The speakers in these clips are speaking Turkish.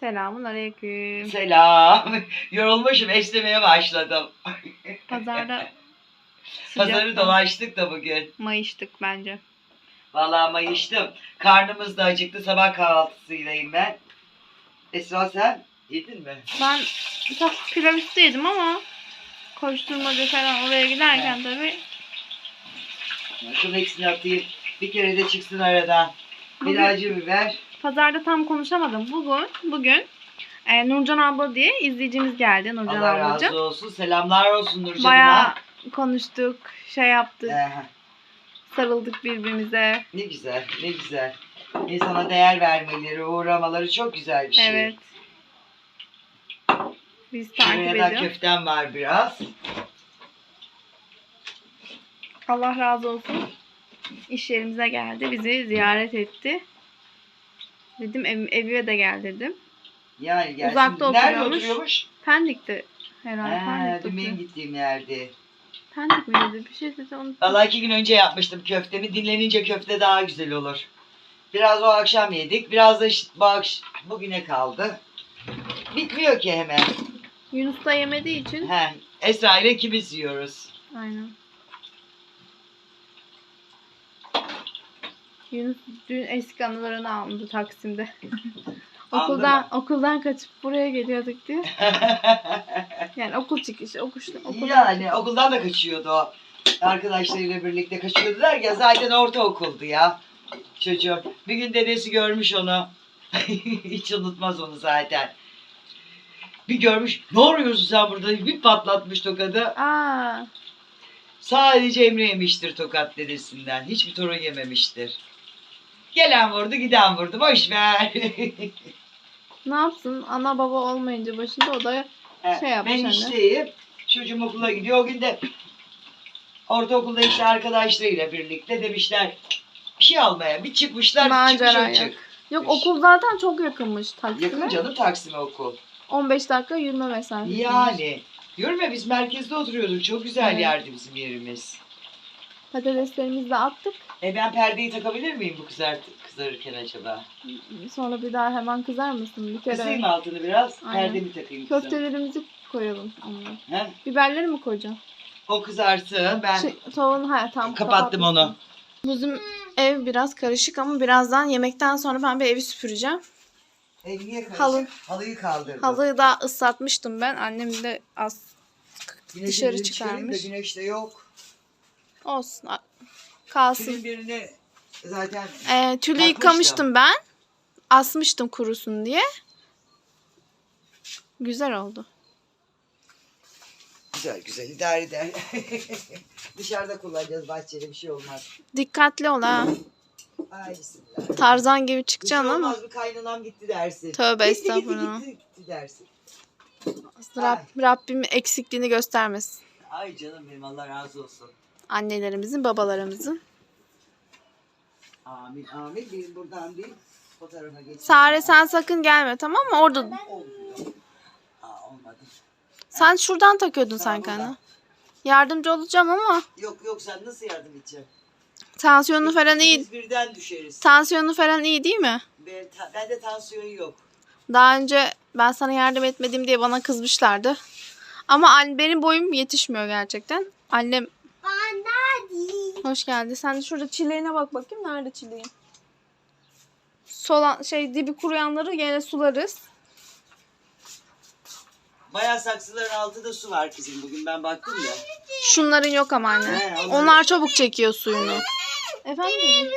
Selamun aleyküm. Selam. Yorulmuşum, esnemeye başladım. Pazarda Pazarı dolaştık da bugün. mayıştık bence. Vallahi mayıştım. Karnımız da acıktı. Sabah kahvaltısıylayım ben. Esra sen yedin mi? Ben çok pilav üstü yedim ama koşturmaca falan oraya giderken tabii Şunun hepsini atayım. Bir kere de çıksın aradan. Acı biber. pazarda tam konuşamadım. Bugün bugün e, Nurcan abla diye izleyicimiz geldi Nurcan Allah ablacığım. razı olsun. Selamlar olsun Nurcan'ıma. Bayağı konuştuk, şey yaptık, Ee, sarıldık birbirimize. ne güzel, ne güzel. İnsana değer vermeleri, uğramaları çok güzel bir şey. Evet. Biz takip Şuraya da ediyoruz. köftem var biraz. Allah razı olsun. İş yerimize geldi. Bizi ziyaret etti. Dedim ev, evime de gel dedim. Yani gelsin. Uzakta Nerede oturuyormuş. oturuyormuş? Pendik'te herhalde. Ha, Pendik'te oturuyor. gittiğim yerde. Pendik mi dedi? Bir şey dedi. Onu... Vallahi iki gün önce yapmıştım köftemi. Dinlenince köfte daha güzel olur. Biraz o akşam yedik. Biraz da işte bu akş- bugüne kaldı. Bitmiyor ki hemen. Yunus da yemediği için. He, Esra ile ikimiz yiyoruz. Aynen. Yunus dün eski anılarını aldı Taksim'de. Okuldan okuldan kaçıp buraya geliyorduk diye. Yani okul çıkışı, okuşta, okuldan yani okuldan da kaçıyordu o. Arkadaşlarıyla birlikte kaçıyordu derken zaten ortaokuldu ya. Çocuğum. Bir gün dedesi görmüş onu. Hiç unutmaz onu zaten. Bir görmüş. Ne arıyorsun sen burada? Bir patlatmış tokadı. Aa, Sadece Emre yemiştir tokat dedesinden. Hiçbir torun yememiştir. Gelen vurdu, giden vurdu. Boş ver. ne yapsın? Ana baba olmayınca başında o da Şey yapmış ben anne. işteyim. Çocuğum okula gidiyor. O gün de ortaokulda işte arkadaşlarıyla birlikte demişler bir şey almaya. Bir çıkmışlar. Maceraya. Çıkmış o çık. Yok okul zaten çok yakınmış Taksim'e. Yakın canım Taksim'e okul. 15 dakika yürüme mesafesi. Yani. Görme biz merkezde oturuyorduk. Çok güzel Evet. yerdi bizim yerimiz. Patateslerimizi de attık. E ben perdeyi takabilir miyim bu kızart kızarırken acaba? Sonra bir daha hemen kızar mısın? Bir kere Kısayım altını biraz. Aynen. Perdemi takayım kızım. köftelerimizi koyalım. onlara. He? Biberleri mi koyacaksın? O kızarsın. Ben Şey, tavuğun ha tamam. kapattım onu. Bizim ev biraz karışık ama birazdan yemekten sonra ben bir evi süpüreceğim. Ev niye karışık? Halı. Halıyı kaldırdım. Halıyı da ıslatmıştım ben. Annem de az Güneşi dışarı çıkarayım çıkarmış. Da güneş de yok. Olsun. Kalsın. Birini zaten Ee, tülü Takmıştım. yıkamıştım ben. Asmıştım kurusun diye. Güzel oldu. güzel güzel idare eder. Dışarıda kullanacağız bahçede bir şey olmaz. Dikkatli ol ha. Ay bismillah. Tarzan gibi Bir şey çıkacaksın ama. olmaz bir kaynanam gitti dersin. Tövbe Gitti, gitti, estağfurullah. Gitti, gitti dersin. Rab, Rabbim eksikliğini göstermesin. Ay canım benim Allah razı olsun. Annelerimizin, babalarımızın. Amin amin. Bir buradan bir fotoğrafa geçelim. Sare sen sakın gelme tamam mı? Orada. Aa olmadı. sen şuradan takıyordun Tamam, sanki buradan. Yardımcı olacağım ama Yok yok sen nasıl yardım edeceksin? tansiyonu falan iyi. İkimiz birden düşeriz. Tansiyonu falan iyi değil mi? Ben, ta- bende tansiyon yok. Daha önce ben sana yardım etmedim diye bana kızmışlardı. Ama an- benim boyum yetişmiyor gerçekten. Annem hoş geldi. Sen de şurada çileğine bak bakayım. Nerede çileğin? Solan şey dibi kuruyanları gene sularız. Bayağı saksıların altında su var kızım bugün ben baktım da. Şunların yok ama anne. He, Onlar çabuk çekiyor suyunu. Efendim? dedim?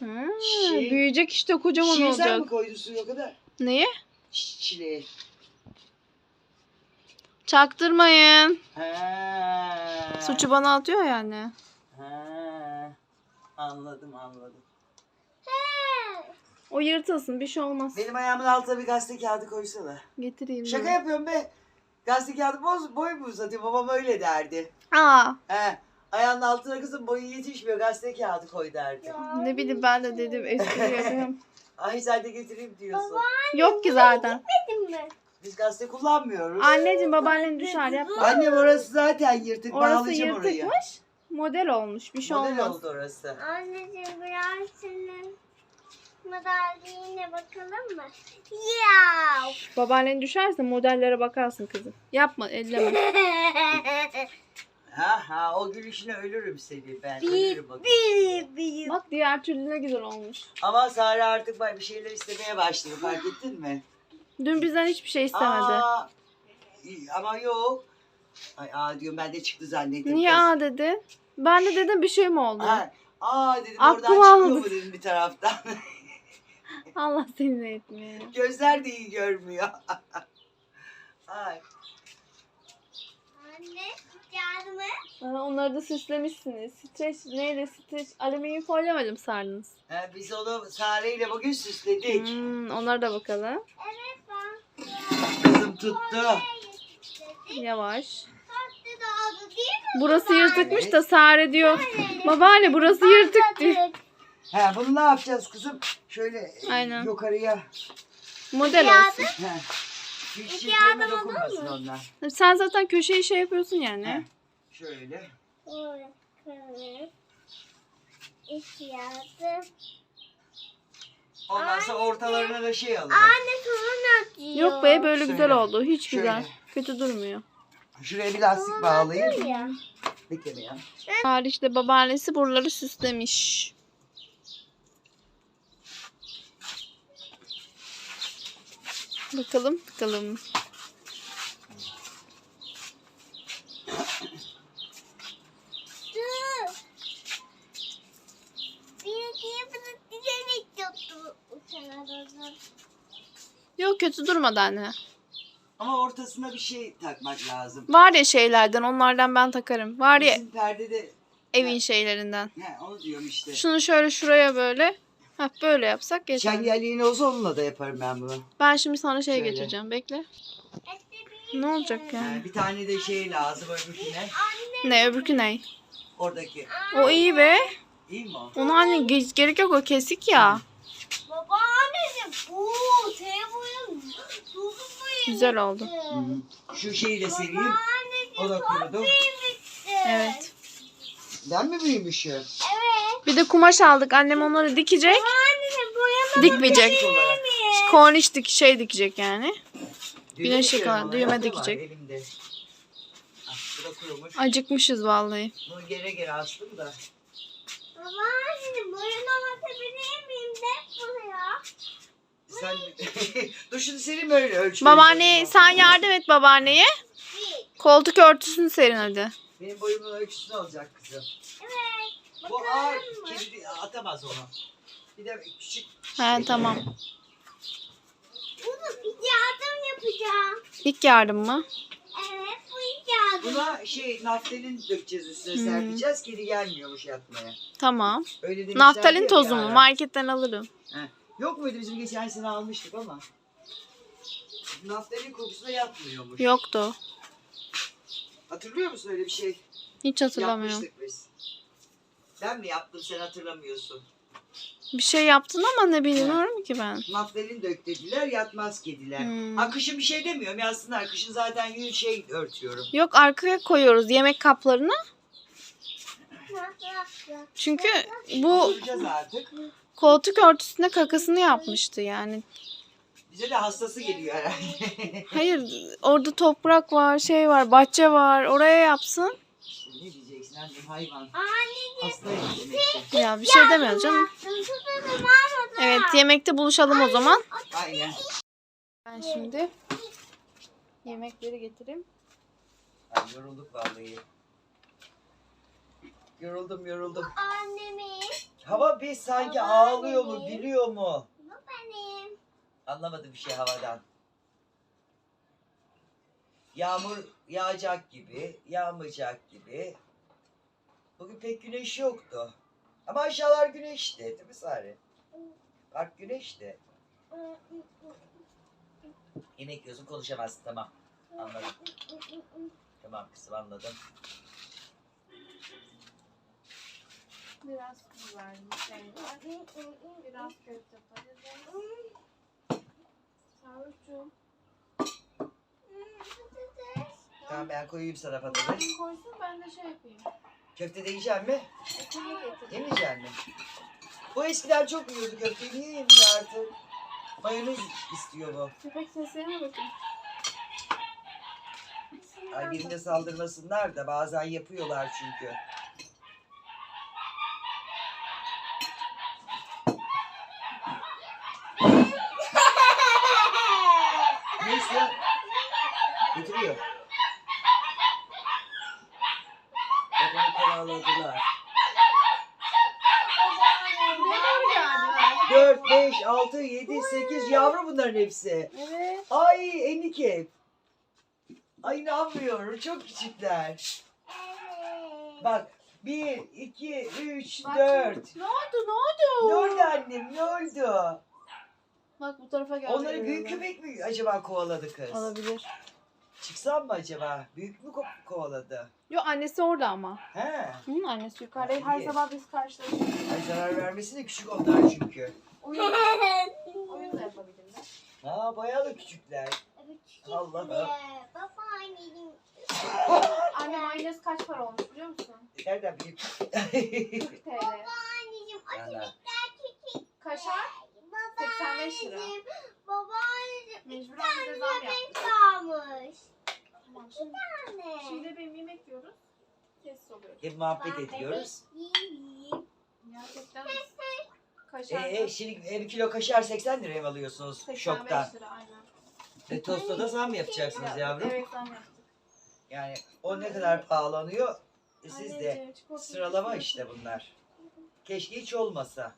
Ha, Şey- büyüyecek işte kocaman Şiir sen mi olacak. koydun suyu o kadar? Neye? Çileği. Çaktırmayın. Ha. Suçu bana atıyor yani. Ha. Anladım anladım. O yırtılsın bir şey olmaz. Benim ayağımın altına bir gazete kağıdı koysana. Getireyim. Şaka ben. yapıyorum be. Gazete kağıdı boz, boy mu uzatıyor? Babam öyle derdi. Aa, He. Ayağının altına kızım boyu yetişmiyor gazete kağıdı koy derdi. ne bileyim ben de dedim espri yapıyorum. Ay sen de getireyim diyorsun. Yok ki zaten. Biz gazete kullanmıyoruz. Anneciğim babaannen düşer yapma. Annem orası zaten yırtık. Orası Bağlayacağım orayı. yırtıkmış. Model olmuş bir şey Model olmaz. oldu orası. Anneciğim biraz senin. Madalyalarına bakalım mı? Ya. Babaannen düşerse modellere bakarsın kızım. Yapma elleme. Ha ha o gülüşüne ölürüm seni ben. bir, Ölürüm bir, bir. Bak diğer türlü ne güzel olmuş. Ama Sare artık bak bir şeyler istemeye başladı fark ettin mi? Dün bizden hiçbir şey istemedi. Aa, ama yok. Ay aa diyorum ben de çıktı zannettim. Niye kız. aa dedi? Ben de dedim bir şey mi oldu? Ha, aa dedim Aklım oradan çıkıyor almadı. mu dedim bir taraftan. Allah seni ne etmiyor. Gözler de iyi görmüyor. Ay. Anne, et. Aa, onları da süslemişsiniz. Streç neyle streç? Alüminyum folyo mu sardınız? Ha, biz onu Sare ile bugün süsledik. Hmm, onlara da bakalım. Evet. Kızım tuttu. Yavaş. Tatlı da oldu değil mi? Burası yırtıkmış da Sare diyor. Babaanne burası yırtık diyor. Ha, bunu ne yapacağız kızım? Şöyle Aynen. yukarıya. Model olsun. Hiç İki adım olur dokunmasın mu? onlar. Sen zaten köşeyi şey yapıyorsun yani. Ha. Şöyle. İki yardım. Ondan sonra ortalarına da şey alırım. Anne sorun atıyor. Yok be böyle Şöyle. güzel oldu. Hiç Şöyle. güzel. Kötü durmuyor. Şuraya bir lastik bağlayayım. Ya. Bekle ya. Hariçte babaannesi buraları süslemiş. Bakalım bakalım. Dur. Bir iki doğru. Yok kötü durmadı anne. Ama ortasına bir şey takmak lazım. Var ya şeylerden onlardan ben takarım. Var ya Bizim perdede evin şeylerinden. he, onu diyorum işte. Şunu şöyle şuraya böyle. Heh, böyle yapsak yeter. Çengelliğin olsa onunla da yaparım ben bunu. Ben şimdi sana şey Şöyle. getireceğim. Bekle. Ne olacak Yani yani? bir tane de şey lazım öbürküne. Ne öbürkü ne? Oradaki. O iyi be. İyi mi o? Ona anne ge- gerek yok o kesik ya. Baba anneciğim. Oo, senin boyun. Tuzu boyun. Güzel oldu. Şu şeyi de sereyim. Anneciğim O da kurudu. Evet. Ben mi büyümüşüm? Evet. Bir de kumaş aldık. Annem onları dikecek. Dikmeyecek. Şey olarak. Korniş dik şey dikecek yani. Güneş ona, düğme ya, dikecek. Ah, bu da kurumuş. Acıkmışız vallahi. Bunu geri geri astım da. Baba anneciğim boyuna bakabilir miyim de buraya? Sen dur şunu sereyim öyle ölçü. Babaanne sen yardım et babaanneye. Koltuk örtüsünü serin hadi. Benim boyumun ölçüsünü alacak kızım. Evet. Bu ağır. Kedi atamaz onu. Bir de küçük. He tamam. Bunu bir yardım yapacağım. İlk yardım mı? Evet bu ilk yardım. Buna şey naftalin dökeceğiz üstüne Hmm. serpeceğiz. Kedi gelmiyormuş yatmaya. Tamam. Öyle Naftalin ya tozu bir mu? ara. Marketten alırım. He. Yok muydu bizim geçen sene almıştık ama. Naftalin kokusuna yatmıyormuş. Yoktu. Hatırlıyor musun öyle bir şey? Hiç hatırlamıyorum. Yapmıştık biz. Ben mi yaptım sen hatırlamıyorsun. Bir şey yaptın ama ne bilmiyorum ki ben. Naftalin dök dediler yatmaz kediler. Hmm. Ha kışın bir şey demiyorum yatsınlar. Kışın zaten yün şey örtüyorum. Yok arkaya koyuyoruz yemek kaplarını. Çünkü bu Oturacağız artık. Koltuk örtüsüne kakasını yapmıştı yani. Bize de hastası geliyor herhalde. Hayır orada toprak var şey var bahçe var oraya yapsın. İşte ne diyeceksin annem hayvan. Anneciğim. Hastayım. Ya bir şey demiyoruz canım. Evet yemekte buluşalım o zaman. Aynen. Ben şimdi yemekleri getireyim. Ay, yorulduk vallahi. Yoruldum yoruldum. Annemin. Hava bir sanki Baba ağlıyor mu, benim. gülüyor mu? Bu benim. Anlamadım bir şey havadan. Yağmur yağacak gibi, yağmayacak gibi. Bugün pek güneş yoktu. Ama aşağılar güneşti, değil mi Sare? Bak güneşti. Yemek yiyorsun konuşamazsın tamam. Anladım. Tamam kızım anladım. Biraz şey var. Biraz köfte patates. Sarıcığım. Tamam ben koyayım sana patates. Babaannen koysun ben de şey yapayım. Köfte de yiyecek mi? Ekmeği getireyim. Yemeyecek mi? Bu eskiden çok yiyordu köfteyi. Niye yemiyor artık? Mayonez istiyor bu. Köpek seslerine bakın. Ay birine saldırmasınlar da bazen yapıyorlar çünkü. 5, 6, 7, 8 yavru bunların hepsi. Evet. Ay Enike. Ay inanmıyorum. Çok küçükler. Bak 1, 2, 3, Bak, 4. Ne oldu ne oldu? Ne oldu annem? Ne oldu? Bak bu tarafa geldi. Onları büyük köpek mi acaba kovaladı kız? Olabilir. Çıksam mı acaba? Büyük mü ko- kovaladı? Yo annesi orada ama. He. Hı, annesi yukarıda. Her İyi. sabah biz karşılaşıyoruz. Ay zarar vermesi de küçük onlar çünkü. Oyun, oyun da yapabilirler. Aa bayağı da küçükler. Allah'ım. Baba anneciğim. Anne mayonez kaç para olmuş biliyor musun? Nereden bileyim? 40 TL. Anneciğim o Ana. çocuklar küçük. Kaşar Baba 85 lira. anneciğim. Baba anneciğim. mecburen bize zam. Köpek varmış. Tamam şimdi, Anne. şimdi benim yemek yiyoruz. Sessiz oluyoruz. Hep muhabbet ediyoruz. Yiyeyim. Gerçekten kaşar Ee, şimdi bir kilo kaşar 80 liraya mı alıyorsunuz 85 şoktan? lira aynen. E, tosta da zam yapacaksınız yavrum. Evet zam yaptık. Yani o ne kadar pahalanıyor e, siz de Anneciğim, çikolata sıralama istiyorsun. işte bunlar. Keşke hiç olmasa.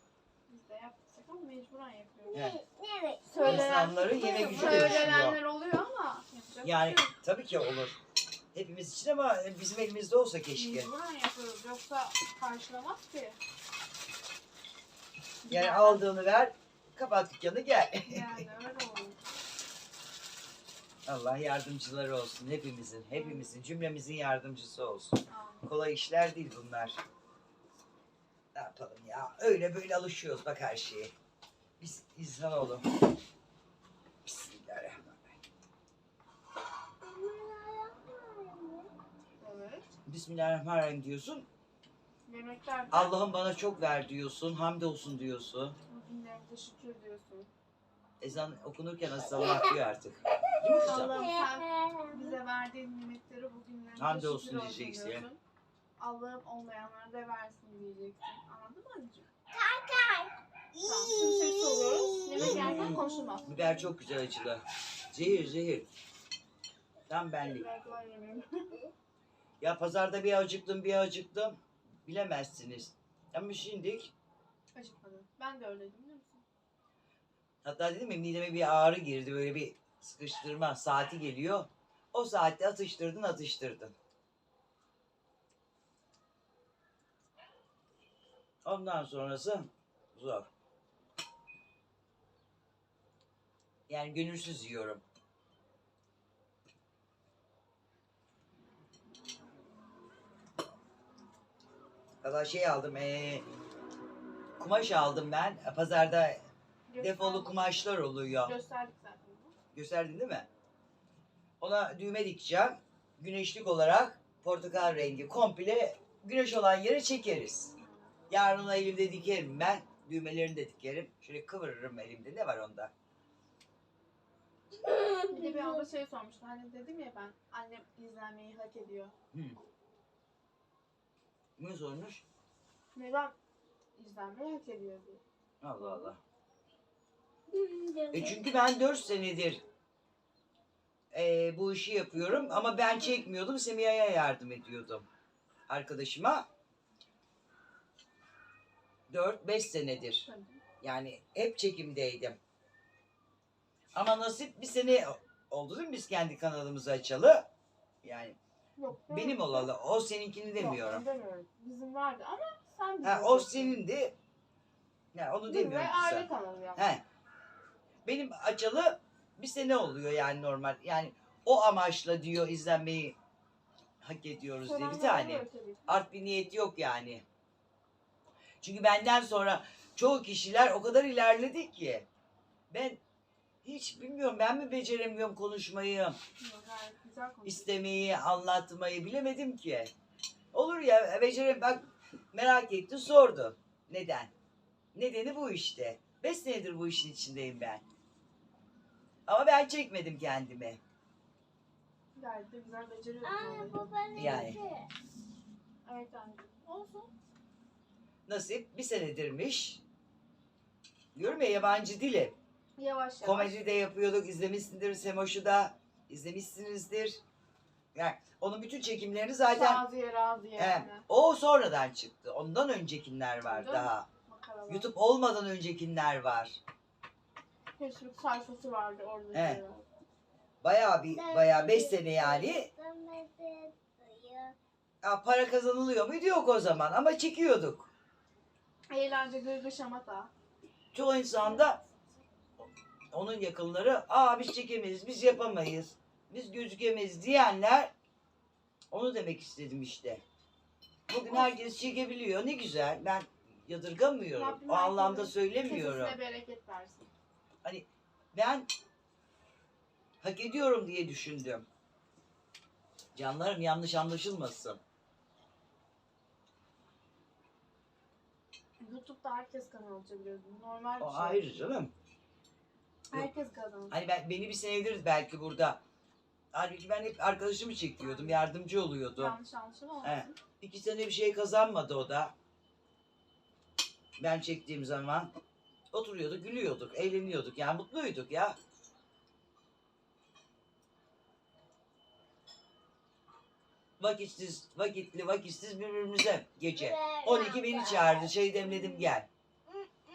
Biz de yaptık ama mecburen yapıyoruz. Evet. İnsanların yeme gücü Söylenenler oluyor ama yapacak Yani bir şey yok. tabii ki olur. Hepimiz için ama bizim elimizde olsa keşke. Mecburen yapıyoruz. Yoksa karşılamaz ki. Yani aldığını ver, kapat dükkanı gel. Yani öyle. Allah yardımcıları olsun hepimizin, hepimizin, cümlemizin yardımcısı olsun. Kolay işler değil bunlar. Ne yapalım ya? Öyle böyle alışıyoruz bak her şeye. Biz insanoğlu. Bismillahirrahmanirrahim. Evet. Bismillahirrahmanirrahim diyorsun. Yemekler Allah'ım bana çok ver diyorsun. Hamdolsun diyorsun. bugünlerimize şükür diyorsun. Ezan okunurken Allah diyor artık. Değil mi kızım? Allah'ım sen bize verdiğin nimetleri bugünlerimize Hamdolsun şükür olsun diyeceksin. diyorsun. Allah'ım olmayanlara da versin diyeceksin. Anladın mı anneciğim? Tamam şimdi ses oluyoruz. Yemek yerken konuşulmaz. Biber çok güzel acılı. Zehir zehir. Tam benlik. Biraz daha. Ya pazarda bir acıktım bir acıktım. Bilemezsiniz. Ama şimdi Acıkmadım. Ben de öyleydim biliyor musun? hatta dedim ya mideme bir ağrı girdi. Böyle bir sıkıştırma saati geliyor. O saatte atıştırdın atıştırdın. Ondan sonrası zor. Yani gönülsüz yiyorum. Valla şey aldım, ee, kumaş aldım ben. Pazarda defolu kumaşlar oluyor. Gösterdik zaten. Gösterdin değil mi? Ona düğme dikeceğim. Güneşlik olarak portakal rengi komple güneş olan yere çekeriz. Yarın ona elimde dikerim ben. Düğmelerini de dikerim. Şöyle kıvırırım elimde. Ne var onda? Bir de bir abla şey sormuştu. Hani dedim ya ben annem izlenmeyi hak ediyor. Ne sormuş? Neden izlenmeyi hak ediyor diye. Allah Allah. E çünkü ben 4 senedir e, bu işi yapıyorum ama ben çekmiyordum. Semiha'ya yardım ediyordum. Arkadaşıma. 4-5 senedir. Yani hep çekimdeydim. Ama nasip bir sene oldu değil mi biz kendi kanalımızı açalı? Yani Yok. benim olalı. O seninkini demiyorum. Yok, demiyorum. Bizim vardı ama sen Ha, o çektin. senindi. Ya onu Değil mi? demiyorum Ve ki aile sen. kanalı yaptık. He. Benim açalı bir sene oluyor yani normal. Yani o amaçla diyor izlenmeyi hak ediyoruz diye bir tane. Art bir niyet yok yani. Çünkü benden sonra çoğu kişiler o kadar ilerledi ki ben hiç bilmiyorum ben mi beceremiyorum konuşmayı, İstemeyi, anlatmayı bilemedim ki. Olur ya becerem bak merak etti sordu. Neden? Nedeni bu işte. Beş senedir bu işin içindeyim ben. Ama ben çekmedim kendimi. Gayet de güzel beceriyorsun. Anne bu benim Yani. Evet anne. Olsun. Nasip bir senedirmiş. Diyorum ya yabancı dili. Yavaş yavaş. Komedi de yapıyorduk. izlemişsindir Semoş'u da. İzlemişsinizdir. Yani onun bütün çekimlerini zaten Raziye Raziye. He, yani. o sonradan çıktı. Ondan öncekiler var Değil daha. Makaralar. YouTube olmadan öncekiler var. Facebook sayfası vardı orada. He. Bayağı bir bayağı 5 sene yani. Ya para kazanılıyor muydu yok o zaman ama çekiyorduk. Eğlence gırgır şamata. Çoğu insanda onun yakınları aa biz çekemeyiz, biz yapamayız, biz gözükemeyiz diyenler onu demek istedim işte. Bugün herkes çekebiliyor. Ne güzel. Ben yadırgamıyorum. Rabbim O anlamda herkesin söylemiyorum. Kesesine bereket versin. Ben hak ediyorum diye düşündüm. Canlarım yanlış anlaşılmasın. YouTube'da herkes kanal açabiliyor. Normal bir O şey. ayrı canım. Herkes kanal. Hani ben beni bir senedir belki burada. Halbuki ben hep arkadaşımı çekiyordum, yardımcı oluyordum. Yanlış anlaşılma olmasın. He. İki sene bir şey kazanmadı o da. Ben çektiğim zaman oturuyorduk, gülüyorduk, eğleniyorduk. Yani mutluyduk ya. Vakitsiz, vakitli, vakitsiz birbirimize gece. 12 beni çağırdı, şey demledim gel.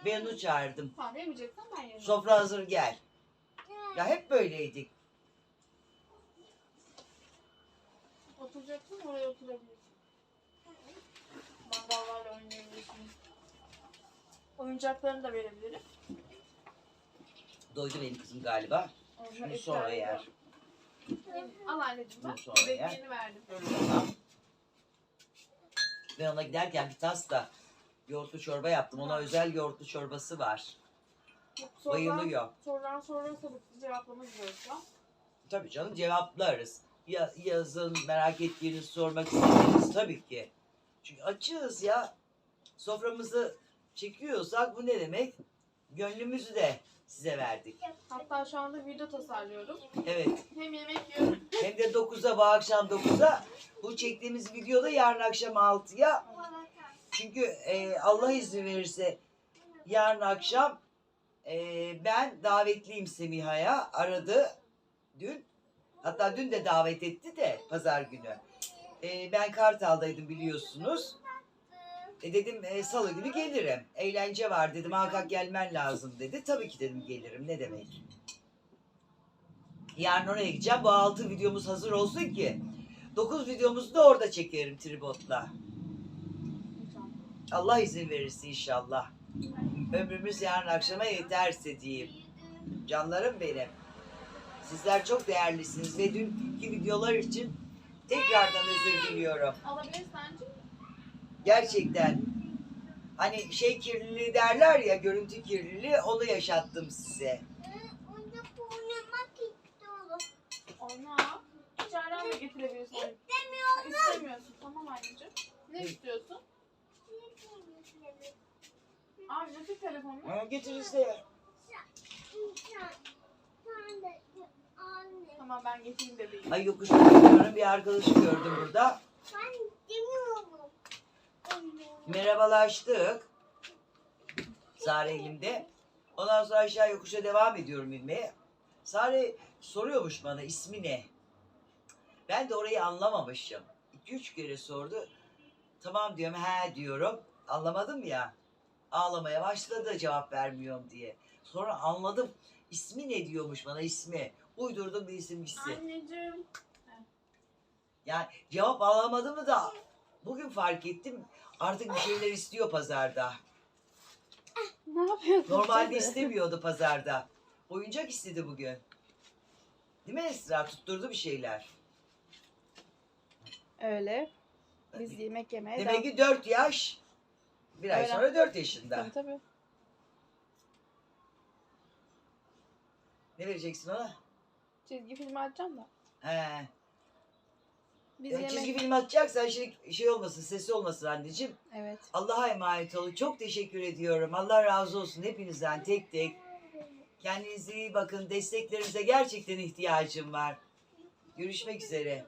Ben onu çağırdım. Tamam yemeyeceksen ben yerim. Sofra hazır gel. Ya hep böyleydik. Oturacaksın oraya oturabilirsin. Mandallarla oynayabilirsin. Oyuncaklarını da verebilirim. Doydu benim kızım galiba. Şunu sonra yer. yok. Al anneciğim Bunu bak. sonra yer. Bebeğini verdim. Tamam. Ben ona giderken bir tas da yoğurtlu çorba yaptım. Ona özel yoğurtlu çorbası var. Sorulan, Bayılıyor. sorulan sorulursa bu cevaplamak zorunda. Tabii canım cevaplarız. Ya, yazın merak ettiğiniz sormak istediğiniz tabii ki. Çünkü açığız ya. Soframızı çekiyorsak bu ne demek? Gönlümüzü de size verdik. Hatta şu anda video tasarlıyorum. Evet. Hem yemek yiyorum. Hem de 9'a bu akşam 9'a. Bu çektiğimiz videoda yarın akşam 6'ya. Çünkü e, Allah izin verirse yarın akşam e, ben davetliyim Semiha'ya. Aradı dün. Hatta dün de davet etti de pazar günü. E, ben Kartal'daydım biliyorsunuz. E, dedim e, salı günü gelirim. Eğlence var dedim. Hakan gelmen lazım dedi. Tabii ki dedim gelirim. Ne demek? Yarın oraya gideceğim. Bu altı videomuz hazır olsun ki. 9 videomuzu da orada çekerim tribotla. Allah izin verirse inşallah. Ömrümüz yarın akşama yeterse diyeyim. Canlarım benim. Sizler çok değerlisiniz ve dünkü videolar için tekrardan özür diliyorum. Gerçekten hani şey kirliliği derler ya görüntü kirliliği onu yaşattım size. Oyna. İçeriden de getirebilirsin. Ha, İstemiyorsun. Tamam anneciğim. Ne istiyorsun? Abi getir telefonunu. Ha, Getir işte. Tamam ben getireyim bebeği. Ay yokuşta gidiyorum bir arkadaşı gördüm burada. Merhabalaştık. Sare elimde. Ondan sonra aşağı yokuşa devam ediyorum inmeye. Sare soruyormuş bana ismi ne? Ben de orayı anlamamışım. 2-3 kere sordu. Tamam diyorum, he diyorum. Anlamadım ya. Ağlamaya başladı cevap vermiyorum diye. Sonra anladım. İsmi ne diyormuş bana ismi. Uydurdum bir isim gitsin. Anneciğim. Yani cevap alamadığımı da bugün fark ettim. Artık bir şeyler istiyor pazarda. Ne yapıyorsun? Normalde istemiyordu pazarda. Oyuncak istedi bugün. Değil mi Esra? Tutturdu bir şeyler. Öyle. Biz yemek yemeye Demek ki 4 yaş. Bir ay Öyle. sonra 4 yaşında. Tabii tabii. Ne vereceksin ona? Çizgi film açacağım da. He. Biz Ya yemek... çizgi film atacaksan şimdi şey olmasın, sesi olmasın anneciğim. Evet. Allah'a emanet olun. Çok teşekkür ediyorum. Allah razı olsun hepinizden tek tek. Kendinize iyi bakın. Desteklerinize gerçekten ihtiyacım var. Görüşmek üzere.